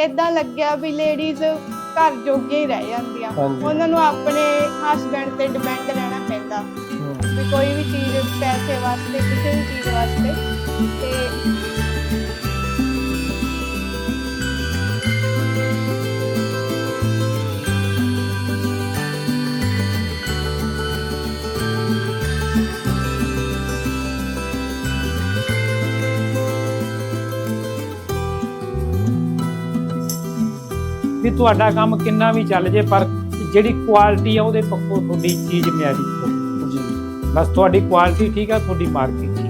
ਇਦਾਂ ਲੱਗਿਆ ਵੀ ਲੇਡੀਜ਼ ਘਰ ਜੋਗੇ ਹੀ ਰਹਿ ਜਾਂਦੀਆਂ ਹਾਂਜੀ। ਉਹਨਾਂ ਨੂੰ ਆਪਣੇ ਹਸਬੰਡ ਤੇ ਡਿਪੈਂਡ ਰਹਿਣਾ ਪੈਂਦਾ। ਵੀ ਕੋਈ ਵੀ ਚੀਜ਼ ਪੈਸੇ ਵਾਸਤੇ ਕਿਸੇ ਵੀ ਚੀਜ਼ ਵਾਸਤੇ ਤੇ ਵੀ ਤੁਹਾਡਾ ਕੰਮ ਕਿੰਨਾ ਵੀ ਚੱਲ ਜੇ ਪਰ ਜਿਹੜੀ ਕੁਆਲਿਟੀ ਆ ਉਹਦੇ ਪੱਖੋਂ ਤੁਹਾਡੀ ਚੀਜ਼ ਮਿਆਰੀ ਹੋਵੇ ਜੀ। ਬਸ ਤੁਹਾਡੀ ਕੁਆਲਿਟੀ ਠੀਕ ਆ ਤੁਹਾਡੀ ਮਾਰਕੀਟ ਠੀਕ।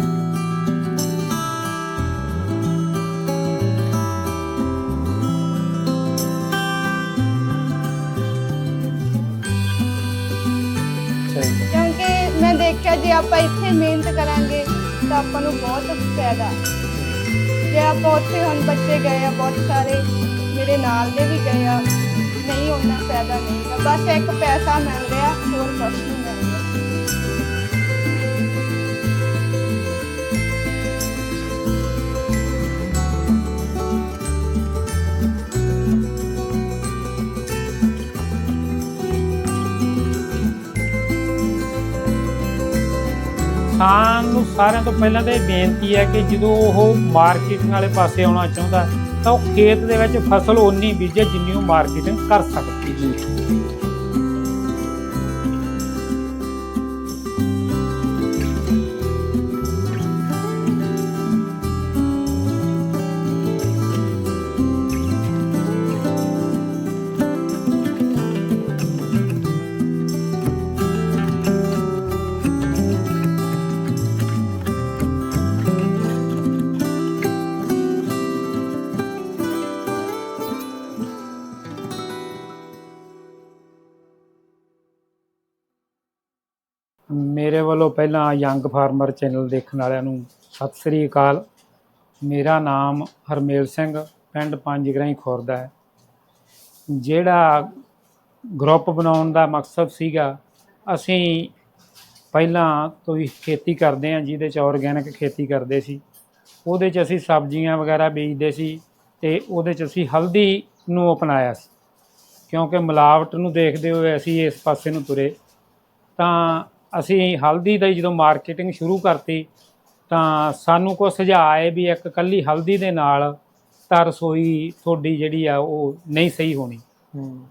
ਕਿਉਂਕਿ ਮੈਂ ਦੇਖਿਆ ਜੇ ਆਪਾਂ ਇੱਥੇ ਮਿਹਨਤ ਕਰਾਂਗੇ ਤਾਂ ਆਪਾਂ ਨੂੰ ਬਹੁਤ ਫਾਇਦਾ। ਜੇ ਆਪਾਂ ਉੱਥੇ ਹੁਣ ਬੱਚੇ ਗਏ ਆ ਬਹੁਤ ਸਾਰੇ ਮੇਰੇ ਨਾਲ ਦੇ ਵੀ ਗਏ ਆ, ਨਹੀਂ ਉਹਨਾਂ ਫਾਇਦਾ ਨਹੀਂ ਗਾ। ਬਸ ਇੱਕ ਪੈਸਾ ਮਿਲ ਰਿਹਾ, ਹੋਰ ਕੁਛ ਨਹੀਂ ਮਿਲ ਰਿਹਾ ਕਿਸਾਨ ਨੂੰ ਸਾਰਿਆਂ ਤੋਂ ਪਹਿਲਾਂ ਤਾਂ ਇਹ ਬੇਨਤੀ ਹੈ ਕਿ ਜਦੋਂ ਉਹ ਮਾਰਕੀਟਿੰਗ ਵਾਲੇ ਪਾਸੇ ਆਉਣਾ ਚਾਹੁੰਦਾ ਤਾਂ ਉਹ ਖੇਤ ਦੇ ਵਿੱਚ ਫਸਲ ਓਨੀ ਬੀਜੇ ਜਿੰਨੀ ਉਹ ਮਾਰਕੀਟਿੰਗ ਕਰ ਸਕਦੀ ਹੈ ਮੇਰੇ ਵੱਲੋਂ ਪਹਿਲਾਂ ਯੰਗ ਫਾਰਮਰ ਚੈਨਲ ਦੇਖਣ ਵਾਲਿਆਂ ਨੂੰ ਸਤਿ ਸ੍ਰੀ ਅਕਾਲ। ਮੇਰਾ ਨਾਮ ਹਰਮੇਲ ਸਿੰਘ, ਪਿੰਡ ਪੰਜਗਰਾਈ ਖੁਰਦਾ ਹੈ। ਜਿਹੜਾ ਗਰੁੱਪ ਬਣਾਉਣ ਦਾ ਮਕਸਦ ਸੀਗਾ, ਅਸੀਂ ਪਹਿਲਾਂ ਤੋਂ ਹੀ ਖੇਤੀ ਕਰਦੇ ਹਾਂ, ਜਿਹਦੇ ਚ ਆਰਗੈਨਿਕ ਖੇਤੀ ਕਰਦੇ ਸੀ। ਉਹਦੇ ਚ ਅਸੀਂ ਸਬਜ਼ੀਆਂ ਵਗੈਰਾ ਬੀਜਦੇ ਸੀ ਤੇ ਉਹਦੇ ਚ ਅਸੀਂ ਹਲਦੀ ਨੂੰ ਅਪਣਾਇਆ ਸੀ। ਕਿਉਂਕਿ ਮਿਲਾਵਟ ਨੂੰ ਦੇਖਦੇ ਹੋਏ ਅਸੀਂ ਇਸ ਪਾਸੇ ਨੂੰ ਤੁਰੇ। ਤਾਂ ਅਸੀਂ ਹਲਦੀ ਦੀ ਜਦੋਂ ਮਾਰਕੀਟਿੰਗ ਸ਼ੁਰੂ ਕਰਤੀ ਤਾਂ ਸਾਨੂੰ ਕੋ ਸੁਝਾਅ ਆਏ ਵੀ ਇੱਕ ਕੱਲੀ ਹਲਦੀ ਦੇ ਨਾਲ ਤਾਂ ਰਸੋਈ ਤੁਹਾਡੀ ਜਿਹੜੀ ਆ ਉਹ ਨਹੀਂ ਸਹੀ ਹੋਣੀ।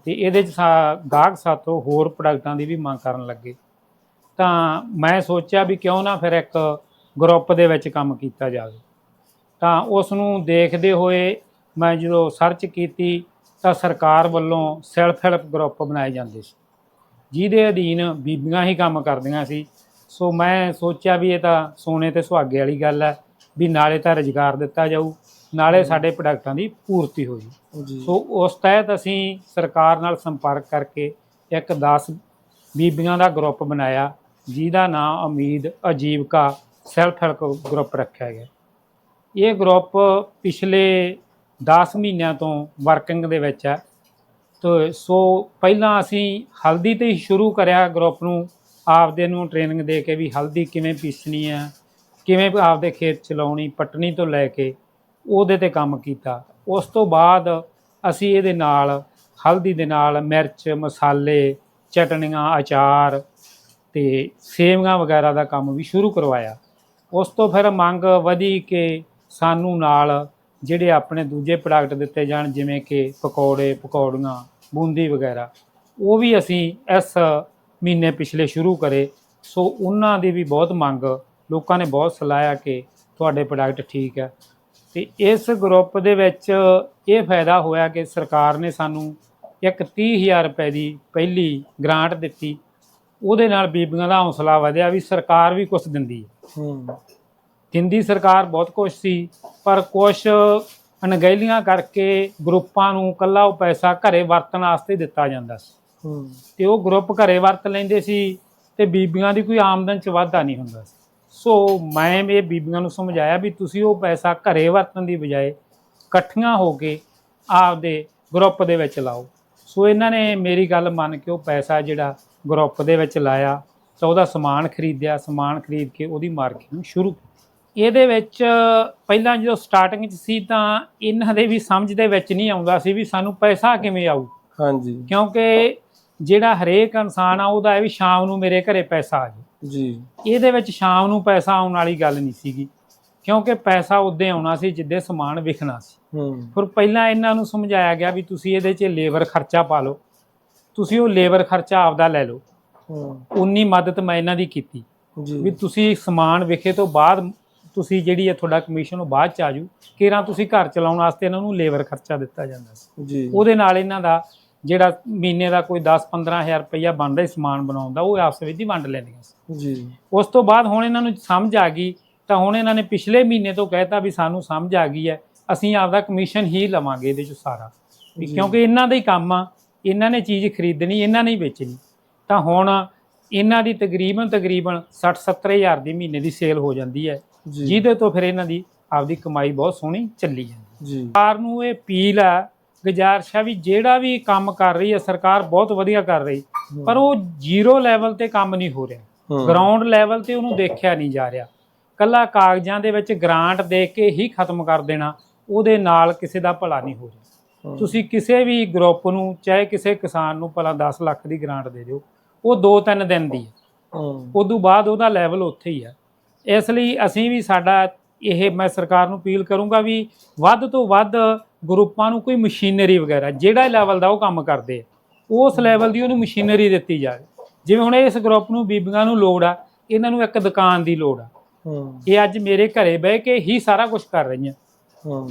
ਤੇ ਇਹਦੇ ਚ ਗਾਹਕ ਸਾਤੋਂ ਹੋਰ ਪ੍ਰੋਡਕਟਾਂ ਦੀ ਵੀ ਮੰਗ ਕਰਨ ਲੱਗੇ। ਤਾਂ ਮੈਂ ਸੋਚਿਆ ਵੀ ਕਿਉਂ ਨਾ ਫਿਰ ਇੱਕ ਗਰੁੱਪ ਦੇ ਵਿੱਚ ਕੰਮ ਕੀਤਾ ਜਾਵੇ। ਤਾਂ ਉਸ ਨੂੰ ਦੇਖਦੇ ਹੋਏ ਮੈਂ ਜਦੋਂ ਸਰਚ ਕੀਤੀ ਤਾਂ ਸਰਕਾਰ ਵੱਲੋਂ ਸੈਲਫ ਹੈਲਪ ਗਰੁੱਪ ਬਣਾਏ ਜਾਂਦੇ ਸੀ। ਜਿਹਦੇ ਅਧੀਨ ਬੀਬੀਆਂ ਹੀ ਕੰਮ ਕਰਦੀਆਂ ਸੀ। ਸੋ ਮੈਂ ਸੋਚਿਆ ਵੀ ਇਹ ਤਾਂ ਸੋਨੇ ਤੇ ਸੁਹਾਗੇ ਵਾਲੀ ਗੱਲ ਹੈ ਵੀ ਨਾਲੇ ਤਾਂ ਰੁਜ਼ਗਾਰ ਦਿੱਤਾ ਜਾਊ ਨਾਲੇ ਸਾਡੇ ਪ੍ਰੋਡਕਟਾਂ ਦੀ ਪੂਰਤੀ ਹੋ ਜੂ ਜੀ। ਸੋ ਉਸ ਤਹਿਤ ਅਸੀਂ ਸਰਕਾਰ ਨਾਲ ਸੰਪਰਕ ਕਰਕੇ ਇੱਕ 10 ਬੀਬੀਆਂ ਦਾ ਗਰੁੱਪ ਬਣਾਇਆ ਜਿਹਦਾ ਨਾਮ ਉਮੀਦ ਅਜੀਵਕਾ ਸੈਲਫ ਹੈਲਪ ਗਰੁੱਪ ਰੱਖਿਆ ਗਿਆ। ਇਹ ਗਰੁੱਪ ਪਿਛਲੇ 10 ਮਹੀਨਿਆਂ ਤੋਂ ਵਰਕਿੰਗ ਦੇ ਵਿੱਚ ਹੈ। ਤੋ ਸੋ ਪਹਿਲਾਂ ਅਸੀਂ ਹਲਦੀ ਤੇ ਹੀ ਸ਼ੁਰੂ ਕਰਿਆ ਗਰੁੱਪ ਨੂੰ। ਆਪਦੇ ਨੂੰ ਟ੍ਰੇਨਿੰਗ ਦੇ ਕੇ ਵੀ ਹਲਦੀ ਕਿਵੇਂ ਪੀਸਣੀ ਹੈ ਕਿਵੇਂ ਆਪਦੇ ਖੇਤ ਚਲਾਉਣੀ, ਪਟਣੀ ਤੋਂ ਲੈ ਕੇ ਉਹਦੇ ਤੇ ਕੰਮ ਕੀਤਾ। ਉਸ ਤੋਂ ਬਾਅਦ ਅਸੀਂ ਇਹਦੇ ਨਾਲ ਹਲਦੀ ਦੇ ਨਾਲ ਮਿਰਚ, ਮਸਾਲੇ, ਚਟਣੀਆਂ, ਅਚਾਰ ਤੇ ਸੇਵੀਆਂ ਵਗੈਰਾ ਦਾ ਕੰਮ ਵੀ ਸ਼ੁਰੂ ਕਰਵਾਇਆ। ਉਸ ਤੋਂ ਫਿਰ ਮੰਗ ਵਧੀ ਕਿ ਸਾਨੂੰ ਨਾਲ ਜਿਹੜੇ ਆਪਣੇ ਦੂਜੇ ਪ੍ਰੋਡਕਟ ਦਿੱਤੇ ਜਾਣ, ਜਿਵੇਂ ਕਿ ਪਕੌੜੇ, ਪਕੌੜੀਆਂ ਬੂੰਦੀ ਵਗੈਰਾ ਉਹ ਵੀ ਅਸੀਂ ਇਸ ਮਹੀਨੇ ਪਿਛਲੇ ਸ਼ੁਰੂ ਕਰੇ। ਸੋ ਉਹਨਾਂ ਦੀ ਵੀ ਬਹੁਤ ਮੰਗ ਲੋਕਾਂ ਨੇ ਬਹੁਤ ਸਲਾਹਿਆ ਕਿ ਤੁਹਾਡੇ ਪ੍ਰੋਡਕਟ ਠੀਕ ਹੈ ਤੇ ਇਸ ਗਰੁੱਪ ਦੇ ਵਿੱਚ ਇਹ ਫਾਇਦਾ ਹੋਇਆ ਕਿ ਸਰਕਾਰ ਨੇ ਸਾਨੂੰ ਇੱਕ 30000 ਰੁਪਏ ਦੀ ਪਹਿਲੀ ਗ੍ਰਾਂਟ ਦਿੱਤੀ। ਉਹਦੇ ਨਾਲ ਬੀਬੀਆਂ ਦਾ ਹੌਸਲਾ ਵਧਿਆ ਵੀ ਸਰਕਾਰ ਵੀ ਕੁਝ ਦਿੰਦੀ ਹੈ ਹੂੰ। ਦਿੰਦੀ ਸਰਕਾਰ ਬਹੁਤ ਕੁਛ ਸੀ ਪਰ ਕੁਛ ਅਣਗਹਿਲੀਆਂ ਕਰਕੇ ਗਰੁੱਪਾਂ ਨੂੰ ਕੱਲਾ ਉਹ ਪੈਸਾ ਘਰੇ ਵਰਤਣ ਵਾਸਤੇ ਦਿੱਤਾ ਜਾਂਦਾ ਸੀ। ਹੂੰ। ਤੇ ਉਹ ਗਰੁੱਪ ਘਰੇ ਵਰਤ ਲੈਂਦੇ ਸੀ ਤੇ ਬੀਬੀਆਂ ਦੀ ਕੋਈ ਆਮਦਨ ਚ ਵਾਧਾ ਨਹੀਂ ਹੁੰਦਾ ਸੀ। ਸੋ ਮੈਂ ਇਹ ਬੀਬੀਆਂ ਨੂੰ ਸਮਝਾਇਆ ਵੀ ਤੁਸੀਂ ਉਹ ਪੈਸਾ ਘਰੇ ਵਰਤਣ ਦੀ ਬਜਾਏ ਇਕੱਠੀਆਂ ਹੋ ਕੇ ਆਪਦੇ ਗਰੁੱਪ ਦੇ ਵਿੱਚ ਲਾਓ। ਸੋ ਇਹਨਾਂ ਨੇ ਮੇਰੀ ਗੱਲ ਮੰਨ ਕੇ ਉਹ ਪੈਸਾ ਜਿਹੜਾ ਗਰੁੱਪ ਦੇ ਵਿੱਚ ਲਾਇਆ ਤਾਂ ਉਹਦਾ ਸਮਾਨ ਖਰੀਦਿਆ ਸਮਾਨ ਖਰੀਦ ਕੇ ਉਹਦੀ ਮਾਰਕੀਟਿੰਗ ਸ਼ੁਰੂ ਕੀਤੀ। ਇਹਦੇ ਵਿੱਚ ਪਹਿਲਾਂ ਜਦੋਂ ਸਟਾਰਟਿੰਗ 'ਚ ਸੀ ਤਾਂ ਇਹਨਾਂ ਦੇ ਵੀ ਸਮਝ ਦੇ ਵਿੱਚ ਨਹੀਂ ਆਉਂਦਾ ਸੀ ਵੀ ਸਾਨੂੰ ਪੈਸਾ ਕਿਵੇਂ ਆਊ। ਹਾਂਜੀ। ਕਿਉਂਕਿ ਜਿਹੜਾ ਹਰੇਕ ਇਨਸਾਨ ਆ ਉਹਦਾ ਇਹ ਵੀ ਸ਼ਾਮ ਨੂੰ ਮੇਰੇ ਘਰੇ ਪੈਸਾ ਆ ਜਾਏ। ਜੀ। ਇਹਦੇ ਵਿੱਚ ਸ਼ਾਮ ਨੂੰ ਪੈਸਾ ਆਉਣ ਵਾਲੀ ਗੱਲ ਨਹੀਂ ਸੀਗੀ। ਕਿਉਂਕਿ ਪੈਸਾ ਉਦੋਂ ਆਉਣਾ ਸੀ ਜਿੱਦੇ ਸਮਾਨ ਵਿਕਣਾ ਸੀ। ਹੂੰ। ਫਿਰ ਪਹਿਲਾਂ ਇਹਨਾਂ ਨੂੰ ਸਮਝਾਇਆ ਗਿਆ ਵੀ ਤੁਸੀਂ ਇਹਦੇ 'ਚ ਲੇਬਰ ਖਰਚਾ ਪਾ ਲਓ। ਤੁਸੀਂ ਉਹ ਲੇਬਰ ਖਰਚਾ ਆਪਦਾ ਲੈ ਲਓ। ਹੂੰ। ਉਨੀ ਮਦਦ ਮੈਂ ਇਹਨਾਂ ਦੀ ਕੀਤੀ। ਜੀ। ਵੀ ਤੁਸੀਂ ਸਮਾਨ ਵਿਖੇ ਤੋਂ ਬਾਅਦ ਤੁਸੀਂ ਜਿਹੜੀ ਹੈ ਤੁਹਾਡਾ ਕਮਿਸ਼ਨ ਉਹ ਬਾਅਦ ਚ ਆਜੂ ਕਿਰਾਂ ਤੁਸੀਂ ਘਰ ਚਲਾਉਣ ਵਾਸਤੇ ਇਹਨਾਂ ਨੂੰ ਲੇਬਰ ਖਰਚਾ ਦਿੱਤਾ ਜਾਂਦਾ ਸੀ। ਜੀ। ਉਹਦੇ ਨਾਲ ਇਹਨਾਂ ਦਾ ਜਿਹੜਾ ਮਹੀਨੇ ਦਾ ਕੋਈ 10-15000 ਰੁਪਈਆ ਬਣਦਾ ਸਮਾਨ ਬਣਾਉਣ ਦਾ ਉਹ ਆਪਸ ਵਿੱਚ ਹੀ ਵੰਡ ਲੈਂਦੀਆਂ ਸੀ। ਜੀ। ਉਸ ਤੋਂ ਬਾਅਦ ਹੁਣ ਇਹਨਾਂ ਨੂੰ ਸਮਝ ਆ ਗਈ ਤਾਂ ਹੁਣ ਇਹਨਾਂ ਨੇ ਪਿਛਲੇ ਮਹੀਨੇ ਤੋਂ ਕਹਿਤਾ ਵੀ ਸਾਨੂੰ ਸਮਝ ਆ ਗਈ ਹੈ ਅਸੀਂ ਆਪਦਾ ਕਮਿਸ਼ਨ ਹੀ ਲਵਾਂਗੇ ਇਹਦੇ ਚ ਸਾਰਾ। ਜੀ। ਕਿਉਂਕਿ ਇਹਨਾਂ ਦਾ ਹੀ ਕੰਮ ਆ ਇਹਨਾਂ ਨੇ ਚੀਜ਼ ਖਰੀਦਣੀ ਇਹਨਾਂ ਨੇ ਹੀ ਵੇਚਣੀ। ਤਾਂ ਹੁਣ ਇਹਨਾਂ ਦੀ ਤਕਰੀਬਨ ਤਕਰੀਬਨ 60-70 ਹਜ਼ਾਰ ਦੀ ਮਹੀਨੇ ਦੀ ਸੇਲ ਹੋ ਜਾਂਦੀ ਹੈ। ਜੀ ਜਿਹਦੇ ਤੋਂ ਫਿਰ ਇਹਨਾਂ ਦੀ ਆਪਦੀ ਕਮਾਈ ਬਹੁਤ ਸੋਹਣੀ ਚੱਲੀ ਜਾਂਦੀ ਜੀ। ਸਰਕਾਰ ਨੂੰ ਇਹ ਅਪੀਲ ਆ ਗੁਜ਼ਾਰਿਸ਼ ਆ ਵੀ ਜਿਹੜਾ ਵੀ ਕੰਮ ਕਰ ਰਹੀ ਹੈ ਸਰਕਾਰ ਬਹੁਤ ਵਧੀਆ ਕਰ ਰਹੀ ਪਰ ਉਹ ਜ਼ੀਰੋ ਲੈਵਲ ਤੇ ਕੰਮ ਨਹੀਂ ਹੋ ਰਿਹਾ। ਹੂੰ। ਗਰਾਊਂਡ ਲੈਵਲ ਤੇ ਉਹਨੂੰ ਦੇਖਿਆ ਨਹੀਂ ਜਾ ਰਿਹਾ। ਕੱਲਾ ਕਾਗਜ਼ਾਂ ਦੇ ਵਿੱਚ ਗ੍ਰਾਂਟ ਦੇ ਕੇ ਹੀ ਖਤਮ ਕਰ ਦੇਣਾ ਉਹਦੇ ਨਾਲ ਕਿਸੇ ਦਾ ਭਲਾ ਨਹੀਂ ਹੋ ਰਿਹਾ। ਹੂੰ। ਤੁਸੀਂ ਕਿਸੇ ਵੀ ਗਰੁੱਪ ਨੂੰ ਚਾਹੇ ਕਿਸੇ ਕਿਸਾਨ ਨੂੰ ਭਲਾ 10 ਲੱਖ ਦੀ ਗ੍ਰਾਂਟ ਦੇ ਦਿਓ ਉਹ 2-3 ਦਿਨ ਦੀ ਹੈ। ਹੂੰ। ਉਦੋਂ ਬਾਅਦ ਉਹਦਾ ਲੈਵਲ ਉੱਥੇ ਹੀ ਆ ਇਸ ਲਈ ਅਸੀਂ ਵੀ ਸਾਡਾ ਇਹ ਮੈਂ ਸਰਕਾਰ ਨੂੰ ਅਪੀਲ ਕਰੂੰਗਾ ਵੀ ਵੱਧ ਤੋਂ ਵੱਧ ਗਰੁੱਪਾਂ ਨੂੰ ਕੋਈ ਮਸ਼ੀਨਰੀ ਵਗੈਰਾ ਜਿਹੜਾ ਲੈਵਲ ਦਾ ਉਹ ਕੰਮ ਕਰਦੇ ਉਸ ਲੈਵਲ ਦੀ ਉਹਨੂੰ ਮਸ਼ੀਨਰੀ ਦਿੱਤੀ ਜਾਵੇ। ਜਿਵੇਂ ਹੁਣ ਇਸ ਗਰੁੱਪ ਨੂੰ ਬੀਬੀਆਂ ਨੂੰ ਲੋੜ ਆ ਇਹਨਾਂ ਨੂੰ ਇੱਕ ਦੁਕਾਨ ਦੀ ਲੋੜ ਆ। ਇਹ ਅੱਜ ਮੇਰੇ ਘਰੇ ਬਹਿ ਕੇ ਹੀ ਸਾਰਾ ਕੁਝ ਕਰ ਰਹੀਆਂ।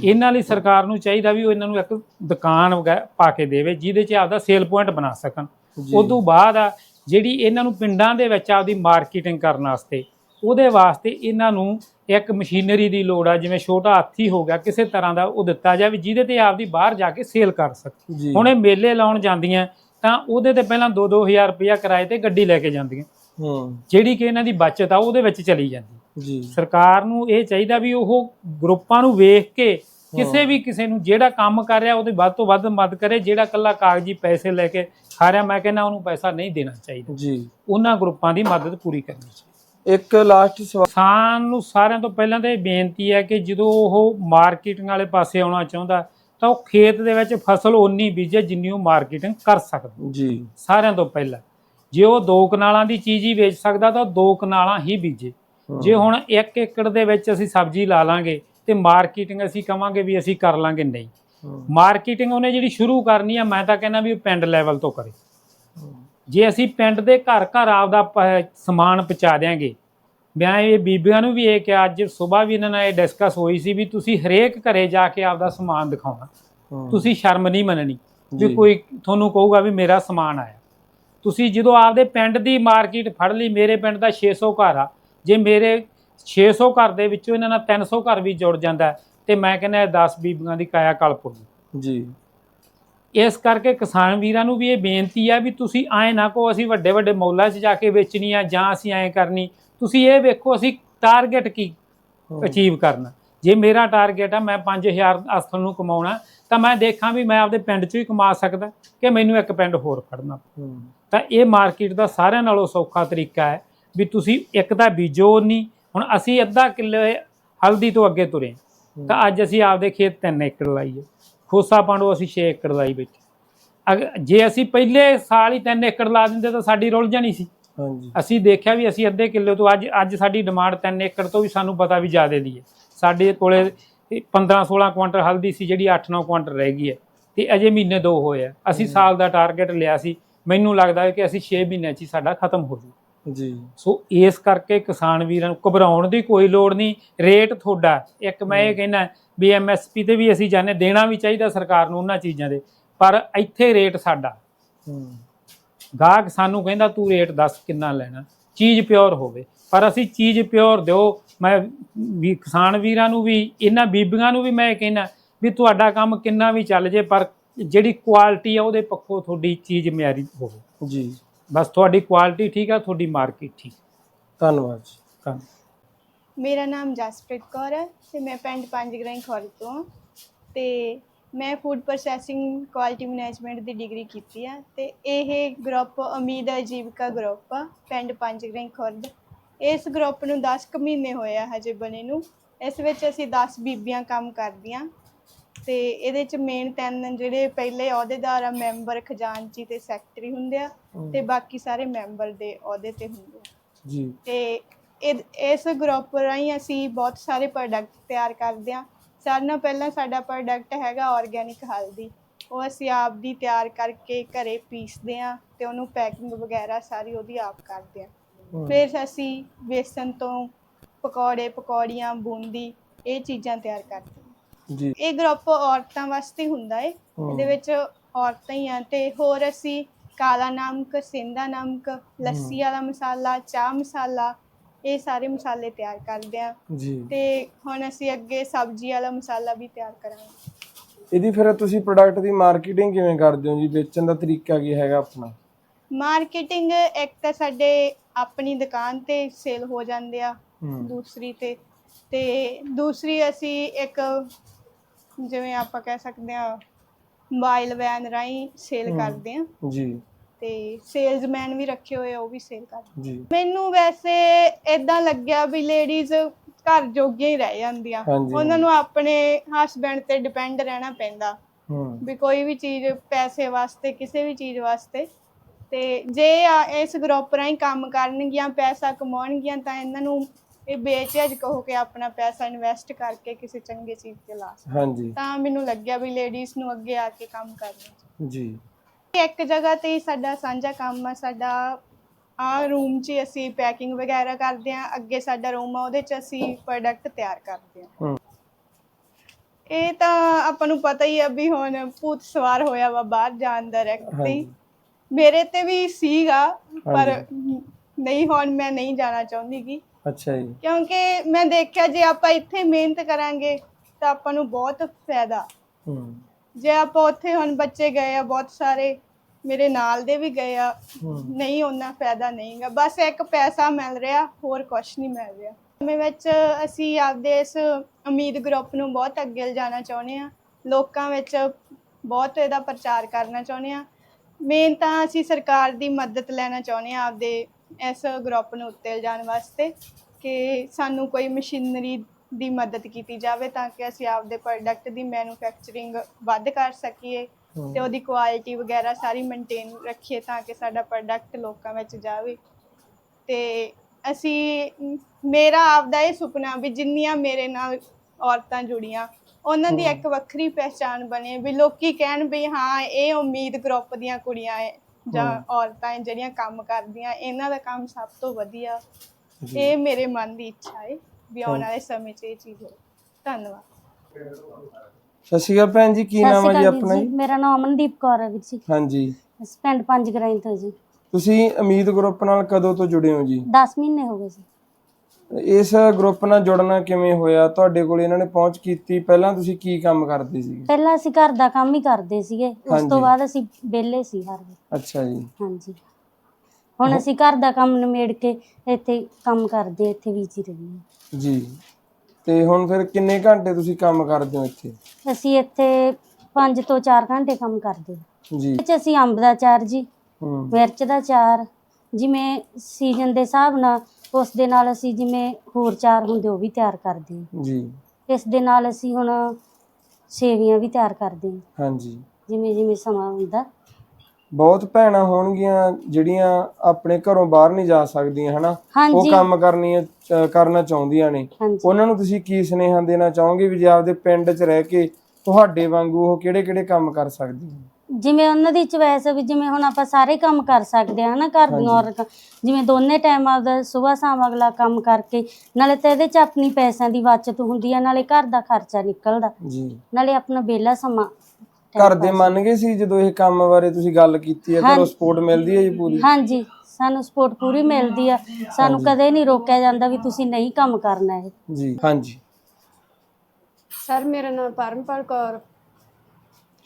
ਇਹਨਾਂ ਲਈ ਸਰਕਾਰ ਨੂੰ ਚਾਹੀਦਾ ਵੀ ਉਹ ਇਹਨਾਂ ਨੂੰ ਇੱਕ ਦੁਕਾਨ ਵਗੈ- ਪਾ ਕੇ ਦੇਵੇ ਜਿਹਦੇ 'ਚ ਆਪਦਾ ਸੇਲ ਪੁਆਇੰਟ ਬਣਾ ਸਕਣ। ਜੀ। ਉਦੋਂ ਬਾਅਦ ਆ ਜਿਹੜੀ ਇਹਨਾਂ ਨੂੰ ਪਿੰਡਾਂ ਦੇ ਵਿੱਚ ਆਪਦੀ ਮਾਰਕੀਟਿੰਗ ਕਰਨ ਵਾਸਤੇ ਉਹਦੇ ਵਾਸਤੇ ਇਹਨਾਂ ਨੂੰ ਇੱਕ ਮਸ਼ੀਨਰੀ ਦੀ ਲੋੜ ਆ ਜਿਵੇਂ ਛੋਟਾ ਹਾਥੀ ਹੋ ਗਿਆ ਕਿਸੇ ਤਰ੍ਹਾਂ ਦਾ ਉਹ ਦਿੱਤਾ ਜਾਵੇ ਜਿਹਦੇ ਤੇ ਆਪਦੀ ਬਾਹਰ ਜਾ ਕੇ ਸੇਲ ਕਰ ਸਕੇ ਹੁਣ ਇਹ ਮੇਲੇ ਲਾਉਣ ਜਾਂਦੀਆਂ ਤਾਂ ਉਹਦੇ ਤੇ ਪਹਿਲਾਂ 2-2000 ਰੁਪਇਆ ਕਿਰਾਏ ਤੇ ਗੱਡੀ ਲੈ ਕੇ ਜਾਂਦੀਆਂ। ਜਿਹੜੀ ਕਿ ਇਹਨਾਂ ਦੀ ਬਚਤ ਆ ਉਹਦੇ ਵਿੱਚ ਚਲੀ ਜਾਂਦੀ। ਜੀ। ਸਰਕਾਰ ਨੂੰ ਇਹ ਚਾਹੀਦਾ ਵੀ ਉਹ ਗਰੁੱਪਾਂ ਨੂੰ ਵੇਖ ਕੇ ਕਿਸੇ ਵੀ ਕਿਸੇ ਨੂੰ ਜਿਹੜਾ ਕੰਮ ਕਰ ਰਿਹਾ ਉਹਦੀ ਵੱਧ ਤੋਂ ਵੱਧ ਮਦਦ ਕਰੇ ਜਿਹੜਾ ਕੱਲਾ ਕਾਗਜ਼ੀ ਪੈਸੇ ਲੈ ਕੇ ਰਿਹਾ ਮੈਂ ਕਹਿੰਦਾ ਉਹਨੂੰ ਪੈਸਾ ਨਹੀਂ ਦੇਣਾ ਚਾਹੀਦਾ। ਜੀ। ਉਹਨਾਂ ਗਰੁੱਪਾਂ ਦੀ ਮਦਦ ਪੂਰੀ ਕਰਨੀ ਚਾਹੀਦੀ। ਇੱਕ ਲਾਸਟ ਸਵਾਲ ਕਿਸਾਨ ਨੂੰ ਸਾਰਿਆਂ ਤੋਂ ਪਹਿਲਾਂ ਤਾਂ ਇਹ ਬੇਨਤੀ ਹੈ ਕਿ ਜਦੋਂ ਉਹ ਮਾਰਕੀਟਿੰਗ ਵਾਲੇ ਪਾਸੇ ਆਉਣਾ ਚਾਹੁੰਦਾ ਤਾਂ ਉਹ ਖੇਤ ਦੇ ਵਿੱਚ ਫਸਲ ਓਨੀ ਬੀਜੇ ਜਿੰਨੀ ਉਹ ਮਾਰਕੀਟਿੰਗ ਕਰ ਸਕਦਾ ਜੀ ਸਾਰਿਆਂ ਤੋਂ ਪਹਿਲਾਂ ਜੇ ਉਹ ਦੋ ਕਨਾਲਾਂ ਦੀ ਚੀਜ਼ ਹੀ ਵੇਚ ਸਕਦਾ ਤਾਂ ਦੋ ਕਨਾਲਾਂ ਹੀ ਬੀਜੇ। ਜੇ ਹੁਣ 1 ਏਕੜ ਦੇ ਵਿੱਚ ਅਸੀਂ ਸਬਜ਼ੀ ਲਾ ਲਾਂਗੇ ਤੇ ਮਾਰਕੀਟਿੰਗ ਅਸੀਂ ਕਵਾਂਗੇ ਵੀ ਅਸੀਂ ਕਰ ਲਾਂਗੇ ਨਹੀਂ। ਮਾਰਕੀਟਿੰਗ ਉਹਨੇ ਜਿਹੜੀ ਸ਼ੁਰੂ ਕਰਨੀ ਆ ਮੈਂ ਤਾਂ ਕਹਿੰਦਾ ਵੀ ਉਹ ਪਿੰਡ ਲੈਵਲ ਤੋਂ ਕਰੇ। ਜੇ ਅਸੀਂ ਪਿੰਡ ਦੇ ਘਰ ਘਰ ਆਪਦਾ ਸਮਾਨ ਪਹੁੰਚਾ ਦਿਆਂਗੇ। ਮੈਂ ਇਹ ਬੀਬੀਆਂ ਨੂੰ ਵੀ ਇਹ ਕਿਹਾ ਅੱਜ ਸਵੇਰ ਵੀ ਇਹਨਾਂ ਨਾਲ ਇਹ ਡਿਸਕਸ ਹੋਈ ਸੀ ਵੀ ਤੁਸੀਂ ਹਰੇਕ ਘਰੇ ਜਾ ਕੇ ਆਪਦਾ ਸਮਾਨ ਦਿਖਾਉਣਾ। ਤੁਸੀਂ ਸ਼ਰਮ ਨਹੀਂ ਮੰਨਣੀ ਵੀ ਜੀ। ਕੋਈ ਤੁਹਾਨੂੰ ਕਹੂਗਾ ਵੀ ਮੇਰਾ ਸਮਾਨ ਆਇਆ। ਤੁਸੀਂ ਜਦੋਂ ਆਪਦੇ ਪਿੰਡ ਦੀ ਮਾਰਕੀਟ ਫੜ ਲਈ ਮੇਰੇ ਪਿੰਡ ਦਾ 600 ਘਰ ਆ ਜੇ ਮੇਰੇ 600 ਘਰ ਦੇ ਵਿੱਚੋਂ ਇਹਨਾਂ ਨਾਲ 300 ਘਰ ਵੀ ਜੁੜ ਜਾਂਦਾ ਤੇ ਮੈਂ ਕਹਿੰਦਾ ਇਹ 10 ਬੀਬੀਆਂ ਦੀ ਕਾਇਆ ਕਲਪ ਜੀ। ਇਸ ਕਰਕੇ ਕਿਸਾਨ ਵੀਰਾਂ ਨੂੰ ਵੀ ਇਹ ਬੇਨਤੀ ਆ ਵੀ ਤੁਸੀਂ ਐਂ ਨਾ ਕੋ ਅਸੀਂ ਵੱਡੇ ਵੱਡੇ ਮੌਲਾਂ 'ਚ ਜਾ ਕੇ ਵੇਚਣੀ ਆ ਜਾਂ ਅਸੀਂ ਐਂ ਕਰਨੀ। ਤੁਸੀਂ ਇਹ ਵੇਖੋ ਅਸੀਂ ਟਾਰਗੇਟ ਕੀ। ਅਚੀਵ ਕਰਨਾ। ਜੇ ਮੇਰਾ ਟਾਰਗੇਟ ਆ ਮੈਂ 5000 ਅਸਲ ਨੂੰ ਕਮਾਉਣਾ ਤਾਂ ਮੈਂ ਦੇਖਾਂ ਵੀ ਮੈਂ ਆਪਦੇ ਪਿੰਡ 'ਚ ਹੀ ਕਮਾ ਸਕਦਾ ਕਿ ਮੈਨੂੰ ਇੱਕ ਪਿੰਡ ਹੋਰ ਫੜਨਾ। ਤਾਂ ਇਹ ਮਾਰਕੀਟ ਦਾ ਸਾਰਿਆਂ ਨਾਲੋਂ ਸੌਖਾ ਤਰੀਕਾ ਹੈ ਵੀ ਤੁਸੀਂ ਇੱਕ ਤਾਂ ਬੀਜੋ ਨਹੀਂ ਹੁਣ ਅਸੀਂ ਅੱਧਾ ਕਿੱਲੇ ਹਲਦੀ ਤੋਂ ਅੱਗੇ ਤੁਰੇ ਤਾਂ ਅੱਜ ਅਸੀਂ ਆਪਦੇ ਖੇਤ 3 ਏਕੜ ਲਾਈਏ। ਖੋਸਾ ਪਾਂਡੋ ਅਸੀਂ 6 ਏਕੜ ਲਾਈ ਵਿੱਚ ਅਗ- ਜੇ ਅਸੀਂ ਪਹਿਲੇ ਸਾਲ ਹੀ 3 ਏਕੜ ਲਾ ਦਿੰਦੇ ਤਾਂ ਸਾਡੀ ਰੁੱਲ ਜਾਣੀ ਸੀ। ਹਾਂਜੀ। ਅਸੀਂ ਦੇਖਿਆ ਵੀ ਅਸੀਂ ਅੱਧੇ ਕਿੱਲੇ ਤੋਂ ਅੱਜ ਅੱਜ ਸਾਡੀ ਡਿਮਾਂਡ 3 ਏਕੜ ਤੋਂ ਵੀ ਸਾਨੂੰ ਪਤਾ ਵੀ ਜ਼ਿਆਦਾ ਦੀ ਹੈ। ਸਾਡੇ ਕੋਲੇ 15 16 ਕੁਆਂਟਲ ਹਲਦੀ ਸੀ ਜਿਹੜੀ 8-9 ਕੁਆਂਟਲ ਰਹਿ ਗਈ ਹੈ ਤੇ ਅਜੇ ਮਹੀਨੇ ਦੋ ਹੋਏ ਆ। ਅਸੀਂ ਸਾਲ ਦਾ ਟਾਰਗੇਟ ਲਿਆ ਸੀ। ਮੈਨੂੰ ਲੱਗਦਾ ਹੈ ਕਿ ਅਸੀਂ 6 ਮਹੀਨਿਆਂ 'ਚ ਹੀ ਸਾਡਾ ਖਤਮ ਹੋ ਜੂ। ਜੀ। ਸੋ ਇਸ ਕਰਕੇ ਕਿਸਾਨ ਵੀਰਾਂ ਨੂੰ ਘਬਰਾਉਣ ਦੀ ਕੋਈ ਲੋੜ ਨਹੀਂ ਰੇਟ ਤੁਹਾਡਾ ਇੱਕ ਮੈਂ ਇਹ ਕਹਿੰਦਾ ਵੀ ਐਮਐਸਪੀ ਤੇ ਵੀ ਅਸੀਂ ਜਾਣੇ ਦੇਣਾ ਵੀ ਚਾਹੀਦਾ ਸਰਕਾਰ ਨੂੰ ਉਹਨਾਂ ਚੀਜ਼ਾਂ ਦੇ ਪਰ ਇੱਥੇ ਰੇਟ ਸਾਡਾ। ਹੂੰ। ਗਾਹਕ ਸਾਨੂੰ ਕਹਿੰਦਾ ਤੂੰ ਰੇਟ ਦੱਸ ਕਿੰਨਾ ਲੈਣਾ? ਚੀਜ਼ ਪਿਓਰ ਹੋਵੇ। ਪਰ ਅਸੀਂ ਚੀਜ਼ ਪਿਓਰ ਦਿਓ। ਮੈਂ ਵੀ ਕਿਸਾਨ ਵੀਰਾਂ ਨੂੰ ਵੀ ਇਹਨਾਂ ਬੀਬੀਆਂ ਨੂੰ ਵੀ ਮੈਂ ਇਹ ਕਹਿੰਦਾ ਵੀ ਤੁਹਾਡਾ ਕੰਮ ਕਿੰਨਾ ਵੀ ਚੱਲ ਜੇ ਪਰ ਜਿਹੜੀ ਕੁਆਲਿਟੀ ਆ ਉਹਦੇ ਪੱਖੋਂ ਤੁਹਾਡੀ ਚੀਜ਼ ਮਿਆਰੀ ਹੋਵੇ। ਜੀ। ਬਸ ਤੁਹਾਡੀ ਕੁਆਲਿਟੀ ਠੀਕ ਆ ਤੁਹਾਡੀ ਮਾਰਕੀਟ ਠੀਕ। ਧੰਨਵਾਦ ਜੀ। ਧੰਨਵਾਦ ਮੇਰਾ ਨਾਮ ਜਸਪ੍ਰੀਤ ਕੌਰ ਹੈ ਤੇ ਮੈਂ ਪਿੰਡ ਪੰਜਗਰਾਈ ਖੁਰਦ ਤੋਂ ਹਾਂ। ਤੇ ਮੈਂ ਫੂਡ ਪ੍ਰੋਸੈਸਿੰਗ ਕੁਆਲਿਟੀ ਮੈਨੇਜਮੈਂਟ ਦੀ ਡਿਗਰੀ ਕੀਤੀ ਹੈ ਤੇ ਇਹ ਗਰੁੱਪ ਉਮੀਦ ਅਜੀਵਿਕਾ ਗਰੁੱਪ ਆ ਪਿੰਡ ਪੰਜਗਰਾਈ ਖੁਰਦ। ਇਸ ਗਰੁੱਪ ਨੂੰ 10 ਕੁ ਮਹੀਨੇ ਹੋਏ ਆ ਹਜੇ ਬਣੇ ਨੂੰ। ਇਸ ਵਿੱਚ ਅਸੀਂ 10 ਬੀਬੀਆਂ ਕੰਮ ਕਰਦੀਆਂ। ਤੇ ਇਹਦੇ ਚ ਮੇਨ ਤਿੰਨ ਜਿਹੜੇ ਪਹਿਲੇ ਅਹੁਦੇਦਾਰ ਆ ਮੈਂਬਰ ਖਜ਼ਾਨਚੀ ਤੇ ਸੈਕਟਰੀ ਹੁੰਦੇ ਆ ਤੇ ਬਾਕੀ ਸਾਰੇ ਮੈਂਬਰ ਦੇ ਅਹੁਦੇ ਤੇ ਹੁੰਦੇ ਆ। ਜੀ। ਤੇ ਇਹ- ਇਸ ਗਰੁੱਪ ਰਾਹੀਂ ਅਸੀਂ ਬਹੁਤ ਸਾਰੇ ਪ੍ਰੋਡਕਟ ਤਿਆਰ ਕਰਦੇ ਹਾਂ ਸਾਰਿਆਂ ਨਾਲੋਂ ਪਹਿਲਾਂ ਸਾਡਾ ਪ੍ਰੋਡਕਟ ਹੈਗਾ ਆਰਗੇਨਿਕ ਹਲਦੀ। ਉਹ ਅਸੀਂ ਆਪ ਦੀ ਤਿਆਰ ਕਰਕੇ ਘਰੇ ਪੀਸਦੇ ਹਾਂ ਤੇ ਉਹਨੂੰ ਪੈਕਿੰਗ ਵਗੈਰਾ ਸਾਰੀ ਉਹਦੀ ਆਪ ਕਰਦੇ ਹਮ, ਫਿਰ ਅਸੀਂ ਬੇਸਨ ਤੋਂ ਪਕੌੜੇ ਪਕੌੜੀਆਂ ਬੂੰਦੀ ਇਹ ਚੀਜ਼ਾਂ ਤਿਆਰ ਕਰਦੇ ਹਾਂ ਜੀ। ਇਹ ਗਰੁੱਪ ਔਰਤਾਂ ਵਾਸਤੇ ਹੁੰਦਾ ਹੈ। ਹਮ। ਇਹਦੇ ਵਿੱਚ ਔਰਤਾਂ ਹੀ ਆ ਤੇ ਹੋਰ ਅਸੀਂ ਕਾਲਾ ਨਮਕ ਸਿੰਦਾ ਨਮਕ ਲੱਸੀ ਵਾਲਾ ਮਸਾਲਾ ਚਾਹ ਮਸਾਲਾ ਇਹ ਸਾਰੇ ਮਸਾਲੇ ਤਿਆਰ ਕਰਦੇ ਆ। ਜੀ। ਤੇ ਹੁਣ ਅਸੀਂ ਅੱਗੇ ਸਬਜ਼ੀ ਵਾਲਾ ਮਸਾਲਾ ਵੀ ਤਿਆਰ ਕਰਾਂਗੇ। ਇਹਦੀ ਫਿਰ ਤੁਸੀਂ ਪ੍ਰੋਡਕਟ ਦੀ ਮਾਰਕੀਟਿੰਗ ਕਿਵੇਂ ਕਰਦੇ ਹੋ ਜੀ? ਵੇਚਣ ਦਾ ਤਰੀਕਾ ਕੀ ਹੈਗਾ ਆਪਣਾ? ਮਾਰਕੀਟਿੰਗ ਇੱਕ ਤਾਂ ਸਾਡੇ ਆਪਣੀ ਦੁਕਾਨ ਤੇ ਸੇਲ ਹੋ ਜਾਂਦੇ ਆ ਦੂਸਰੀ ਤੇ ਤੇ ਦੂਸਰੀ ਅਸੀਂ ਇੱਕ ਜਿਵੇਂ ਆਪਾਂ ਕਹਿ ਸਕਦੇ ਆ ਮੋਬਾਈਲ ਵੈਨ ਰਾਹੀਂ ਸੇਲ। ਕਰਦੇ ਆ ਜੀ। ਤੇ ਸੇਲਜ਼ਮੈਨ ਵੀ ਰੱਖੇ ਹੋਏ ਆ ਉਹ ਵੀ ਸੇਲ ਕਰਦੇ ਜੀ। ਮੈਨੂੰ ਵੈਸੇ ਇਦਾਂ ਲੱਗਿਆ ਵੀ ਲੇਡੀਜ਼ ਘਰ ਜੋਗੀਆਂ ਹੀ ਰਹਿ ਜਾਂਦੀਆਂ। ਹਾਂਜੀ। ਉਹਨਾਂ ਨੂੰ ਆਪਣੇ ਹਸਬੈਂਡ ਤੇ ਡਿਪੈਂਡ ਰਹਿਣਾ ਪੈਂਦਾ। ਹੂੰ। ਵੀ ਕੋਈ ਵੀ ਚੀਜ਼ ਪੈਸੇ ਵਾਸਤੇ ਕਿਸੇ ਵੀ ਚੀਜ਼ ਵਾਸਤੇ। ਤੇ ਜੇ ਆ ਇਸ ਗਰੁੱਪ ਰਾਹੀਂ ਕੰਮ ਕਰਨਗੀਆਂ ਪੈਸਾ ਕਮਾਉਣਗੀਆਂ ਤਾਂ ਇਹਨਾਂ ਨੂੰ ਇਹ ਬੇਚਿਜ ਕਹੋ ਕਿ ਆਪਣਾ ਪੈਸਾ ਇਨਵੈਸਟ ਕਰਕੇ ਕਿਸੇ ਚੰਗੇ ਚੀਜ਼ ਤੇ ਲਾ ਸਕਣ ਹਾਂਜੀ। ਤਾਂ ਮੈਨੂੰ ਲੱਗਿਆ ਵੀ ਲੇਡੀਜ਼ ਨੂੰ ਅੱਗੇ ਆ ਕੇ ਕੰਮ ਕਰਨਾ ਜੀ। ਇੱਕ ਜਗ੍ਹਾ ਤੇ ਹੀ ਸਾਡਾ ਸਾਂਝਾ ਕੰਮ ਆ ਸਾਡਾ ਆ ਰੂਮ 'ਚ ਅਸੀਂ ਪੈਕਿੰਗ ਵਗੈਰਾ ਕਰਦੇ ਆ ਅੱਗੇ ਸਾਡਾ ਰੂਮ ਆ ਉਹਦੇ 'ਚ ਅਸੀਂ ਪ੍ਰੋਡਕਟ ਤਿਆਰ ਕਰਦੇ ਆ ਇਹ ਤਾਂ ਆਪਾਂ ਨੂੰ ਪਤਾ ਹੀ ਆ ਵੀ ਹੁਣ ਭੂਤ ਸਵਾਰ ਹੋਇਆ ਵਾ ਬਾਹਰ ਜਾਣ ਦਾ ਰੈਕਟ ਮੇਰੇ ਤੇ ਵੀ ਸੀਗਾ ਪਰ ਨਹੀਂ ਹੁਣ ਮੈਂ ਨਹੀਂ ਜਾਣਾ ਚਾਹੁੰਦੀ ਗੀ। ਅੱਛਾ ਜੀ। ਕਿਉਂਕਿ ਮੈਂ ਦੇਖਿਆ ਜੇ ਆਪਾਂ ਇੱਥੇ ਮਿਹਨਤ ਕਰਾਂਗੇ ਤਾਂ ਆਪਾਂ ਨੂੰ ਬਹੁਤ ਫਾਇਦਾ। ਹੂੰ। ਜੇ ਆਪਾਂ ਉੱਥੇ ਹੁਣ ਬੱਚੇ ਗਏ ਆ ਬਹੁਤ ਸਾਰੇ ਮੇਰੇ ਨਾਲ ਦੇ ਵੀ ਗਏ ਆ ਹੂੰ। ਨਹੀਂ ਉਹਨਾਂ ਫਾਇਦਾ ਨਹੀਂਗਾ ਬਸ ਇੱਕ ਪੈਸਾ ਮਿਲ ਰਿਹਾ ਹੋਰ ਕੁਝ ਨਹੀਂ ਮਿਲ ਰਿਹਾ। ਸਮੇਂ ਵਿੱਚ ਅਸੀਂ ਆਪਦੇ ਇਸ ਉਮੀਦ ਗਰੁੱਪ ਨੂੰ ਬਹੁਤ ਅੱਗੇ ਲਿਜਾਣਾ ਚਾਹੁੰਦੇ ਆ। ਲੋਕਾਂ ਵਿੱਚ ਬਹੁਤ ਇਹਦਾ ਪ੍ਰਚਾਰ ਕਰਨਾ ਚਾਹੁੰਦੇ ਆ। ਮੇਨ ਤਾਂ ਅਸੀਂ ਸਰਕਾਰ ਦੀ ਮਦਦ ਲੈਣਾ ਚਾਹੁੰਦੇ ਆ ਆਪਦੇ ਇਸ ਗਰੁੱਪ ਨੂੰ ਉੱਤੇ ਲਿਜਾਣ ਵਾਸਤੇ ਕਿ ਸਾਨੂੰ ਕੋਈ ਮਸ਼ੀਨਰੀ ਦੀ ਮਦਦ ਕੀਤੀ ਜਾਵੇ ਤਾਂ ਕਿ ਅਸੀਂ ਆਪਦੇ ਪ੍ਰੋਡਕਟ ਦੀ ਮੈਨੂਫੈਕਚਰਿੰਗ ਵੱਧ ਕਰ ਸਕੀਏ। ਤੇ ਉਹਦੀ ਕੁਆਲਿਟੀ ਵਗੈਰਾ ਸਾਰੀ ਮੇਨਟੇਨ ਰੱਖੀਏ ਤਾਂ ਕਿ ਸਾਡਾ ਪ੍ਰੋਡਕਟ ਲੋਕਾਂ ਵਿੱਚ ਜਾਵੇ। ਤੇ ਅਸੀਂ ਮੇਰਾ ਆਪਦਾ ਇਹ ਸੁਪਨਾ ਵੀ ਜਿੰਨੀਆਂ ਮੇਰੇ ਨਾਲ ਔਰਤਾਂ ਜੁੜੀਆਂ ਉਹਨਾਂ ਦੀ ਇੱਕ ਵੱਖਰੀ ਪਹਿਚਾਣ ਬਣੇ ਵੀ ਲੋਕੀ ਕਹਿਣ ਵੀ ਹਾਂ ਇਹ ਉਮੀਦ ਗਰੁੱਪ ਦੀਆਂ ਕੁੜੀਆਂ ਹੈ ਜਾਂ। ਔਰਤਾਂ ਹੈ ਜਿਹੜੀਆਂ ਕੰਮ ਕਰਦੀਆਂ ਇਹਨਾਂ ਦਾ ਕੰਮ ਸਭ ਤੋਂ ਵਧੀਆ। ਇਹ ਮੇਰੇ ਮਨ ਦੀ ਇੱਛਾ ਹੈ ਵੀ ਆਉਣ। ਵਾਲੇ ਸਮੇਂ 'ਚ ਇਹ ਚੀਜ਼ ਹੋਵੇ। ਧੰਨਵਾਦ। ਸਤਿ ਸ਼੍ਰੀ ਅਕਾਲ ਭੈਣ ਜੀ ਕੀ ਨਾਮ ਹੈ ਜੀ ਆਪਣਾ ਜੀ? ਜੀ? ਮੇਰਾ ਨਾਮ ਅਮਨਦੀਪ ਕੌਰ ਹੈ ਵੀਰ ਜੀ। ਹਾਂਜੀ। ਅਸੀਂ ਪਿੰਡ ਪੰਜ ਗਰਾਈ ਤੋਂ ਜੀ। ਤੁਸੀਂ ਉਮੀਦ ਗਰੁੱਪ ਨਾਲ ਕਦੋਂ ਤੋਂ ਜੁੜੇ ਹੋ ਜੀ? 10 ਮਹੀਨੇ ਹੋ ਗਏ ਜੀ। ਇਸ ਗਰੁੱਪ ਨਾਲ ਜੁੜਨਾ ਕਿਵੇਂ ਹੋਇਆ? ਤੁਹਾਡੇ ਕੋਲ ਇਹਨਾਂ ਨੇ ਪਹੁੰਚ ਕੀਤੀ। ਪਹਿਲਾਂ ਤੁਸੀਂ ਕੀ ਕੰਮ ਕਰਦੇ ਸੀ? ਪਹਿਲਾਂ ਅਸੀਂ ਘਰ ਦਾ ਕੰਮ ਹੀ ਕਰਦੇ ਸੀਗੇ। ਉਸ ਹਾਂਜੀ। ਤੋਂ ਬਾਅਦ ਅਸੀਂ ਵਿਹਲੇ ਸੀ ਹਰ ਵੇਲੇ ਅੱਛਾ ਜੀ। ਹਾਂਜੀ। ਹੁਣ ਅਸੀਂ ਘਰ ਦਾ ਕੰਮ ਨਿਮੇੜ ਕੇ ਇੱਥੇ ਕੰਮ ਕਰਦੇ ਇੱਥੇ ਵੀ ਜੀ ਰਹਿੰਦੇ ਹਾਂ। ਜੀ। ਤੇ ਹੁਣ ਫਿਰ ਕਿੰਨੇ ਘੰਟੇ ਤੁਸੀਂ ਕੰਮ ਕਰਦੇ ਹੋ ਇੱਥੇ? ਅਸੀਂ ਇੱਥੇ 5 ਤੋਂ 4 ਘੰਟੇ ਕੰਮ ਕਰਦੇ ਹਾਂ। ਜੀ। ਇਹ 'ਚ ਅਸੀਂ ਅੰਬ ਦਾ ਚਾਰ ਜੀ ਹੂੰ। ਮਿਰਚ ਦਾ ਚਾਰ ਜਿਵੇਂ ਸੀਜ਼ਨ ਦੇ ਹਿਸਾਬ ਨਾਲ ਉਸ ਦੇ ਨਾਲ ਅਸੀਂ ਜਿਵੇਂ ਹੋਰ ਚਾਰ ਹੁੰਦੇ ਉਹ ਵੀ ਤਿਆਰ ਕਰਦੇ ਹਾਂ। ਜੀ। ਇਸ ਦੇ ਨਾਲ ਅਸੀਂ ਹੁਣ ਸੇਵੀਆਂ ਵੀ ਤਿਆਰ ਕਰਦੇ ਹਾਂ। ਹਾਂਜੀ। ਜਿਵੇਂ ਜਿਵੇਂ ਸਮਾਂ ਹੁੰਦਾ। ਬਹੁਤ ਭੈਣਾਂ ਹੋਣਗੀਆਂ ਜਿਹੜੀਆਂ ਆਪਣੇ ਘਰੋਂ ਬਾਹਰ ਨਹੀਂ ਜਾ ਸਕਦੀਆਂ ਹਨਾ? ਉਹ ਹਾਂਜੀ। ਕੰਮ ਕਰਨੀ ਅ, ਕਰਨਾ ਚਾਹੁੰਦੀਆਂ ਨੇ। ਹਾਂਜੀ। ਉਹਨਾਂ ਨੂੰ ਤੁਸੀਂ ਕੀ ਸੁਨੇਹਾ ਦੇਣਾ ਚਾਹੋਗੇ ਵੀ ਜੇ ਆਪਦੇ ਪਿੰਡ 'ਚ ਰਹਿ ਕੇ ਤੁਹਾਡੇ ਵਾਂਗੂ ਉਹ ਕਿਹੜੇ-ਕਿਹੜੇ ਕੰਮ ਕਰ ਸਕਦੀਆਂ ਜਿਵੇਂ ਉਹਨਾਂ ਦੀ ਚੁਆਇਸ ਵੀ ਜਿਵੇਂ ਹੁਣ ਆਪਾਂ ਸਾਰੇ ਕੰਮ ਕਰ ਸਕਦੇ ਹਾਂ ਨਾ ਘਰ ਦੀਆਂ। ਔਰਤਾਂ ਜਿਵੇਂ ਦੋਨੇ ਟਾਈਮ ਆਪਦਾ ਸਵੇਰ ਸ਼ਾਮ ਅਗਲਾ ਕੰਮ ਕਰਕੇ ਨਾਲੇ ਤਾਂ ਇਹਦੇ ਚ ਆਪਣੀ ਪੈਸਿਆਂ ਦੀ ਬਚਤ ਹੁੰਦੀ ਆ ਨਾਲੇ ਘਰ ਦਾ ਖਰਚਾ ਨਿਕਲਦਾ। ਜੀ। ਨਾਲੇ ਆਪਣਾ ਵਿਹਲਾ ਸਮਾਂ ਘਰ ਦੇ ਮੰਨ ਗਏ ਸੀ ਜਦੋਂ ਇਹ ਕੰਮ ਬਾਰੇ ਤੁਸੀਂ ਗੱਲ ਕੀਤੀ ਹੈ ਹਾਂਜੀ। ਸਪੋਰਟ ਮਿਲਦੀ ਹੈ ਜੀ ਪੂਰੀ? ਹਾਂਜੀ ਸਾਨੂੰ ਸਪੋਰਟ ਪੂਰੀ ਮਿਲਦੀ ਆ। ਸਾਨੂੰ ਕਦੇ ਨਹੀਂ ਰੋਕਿਆ ਜਾਂਦਾ ਵੀ ਤੁਸੀਂ ਨਹੀਂ ਕੰਮ ਕਰਨਾ ਇਹ। ਜੀ ਹਾਂਜੀ। ਸਰ ਮੇਰਾ ਨਾਮ ਪਰਮਪਾਲ ਕੌਰ।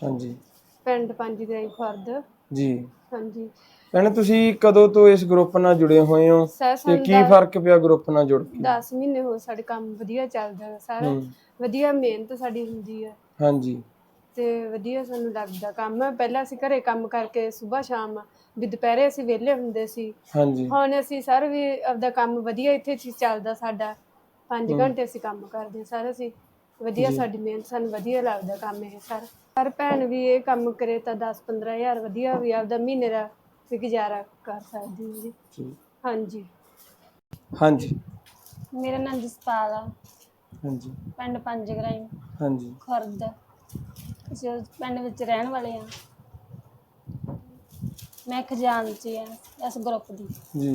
ਹਾਂਜੀ। ਪਿੰਡ ਪੰਜਗਰਾਈ ਫਰਦ। ਜੀ। ਹਾਂਜੀ। ਭੈਣੇ ਤੁਸੀਂ ਕਦੋਂ ਤੋਂ ਇਸ ਗਰੁੱਪ ਨਾਲ ਜੁੜੇ ਹੋਏ ਹੋ? ਸਰ ਤੇ ਸਾਨੂੰ ਕੀ ਫ਼ਰਕ ਪਿਆ ਗਰੁੱਪ ਨਾਲ ਜੁੜ ਕੇ? 10 ਮਹੀਨੇ ਹੋ ਸਾਡੇ ਕੰਮ ਵਧੀਆ ਚੱਲਦਾ ਹੈ ਸਰ। ਹੂੰ। ਵਧੀਆ ਮਿਹਨਤ ਸਾਡੀ ਹੁੰਦੀ ਹੈ ਹਾਂਜੀ। ਤੇ ਵਧੀਆ ਸਾਨੂੰ ਲੱਗਦਾ ਕੰਮ ਪਹਿਲਾਂ ਅਸੀਂ ਘਰੇ ਕੰਮ ਕਰਕੇ ਸਵੇਰ ਸ਼ਾਮ ਵੀ ਦੁਪਹਿਰੇ ਅਸੀਂ ਵਿਹਲੇ ਹੁੰਦੇ ਸੀ। ਹਾਂਜੀ। ਹੁਣ ਅਸੀਂ ਸਰ ਵੀ ਆਪਦਾ ਕੰਮ ਵਧੀਆ ਇੱਥੇ ਚ ਚੱਲਦਾ ਸਾਡਾ। 5 ਘੰਟੇ ਅਸੀਂ ਕੰਮ ਕਰਦੇ ਹਾਂ ਸਰ ਅਸੀਂ ਵਧੀਆ ਸਾਡੀ ਮਿਹਨਤ ਸਾਨੂੰ ਵਧੀਆ ਲੱਗਦਾ ਕੰਮ ਇਹ ਸਰ। ਹਰ ਭੈਣ ਵੀ ਇਹ ਕੰਮ ਕਰੇ ਤਾਂ 10 15000 ਵਧੀਆ ਵੀ ਆਪਦਾ ਮਹੀਨੇ ਦਾ ਵੀ ਗੁਜ਼ਾਰਾ ਕਰ ਸਕਦੀ ਹੈ ਜੀ। ਜੀ। ਹਾਂਜੀ। ਹਾਂਜੀ। ਮੇਰਾ ਨਾਮ ਜਸਪਾਲ ਆ। ਹਾਂਜੀ। ਪਿੰਡ ਪੰਜਗਰਾਈ। ਹਾਂਜੀ। ਖੁਰਦ। ਅਸੀਂ ਉਸ ਪਿੰਡ ਵਿੱਚ ਰਹਿਣ ਵਾਲੇ ਆ। ਮੈਂ ਖਜ਼ਾਨਚੀ ਆ ਇਸ ਗਰੁੱਪ ਦੀ। ਜੀ।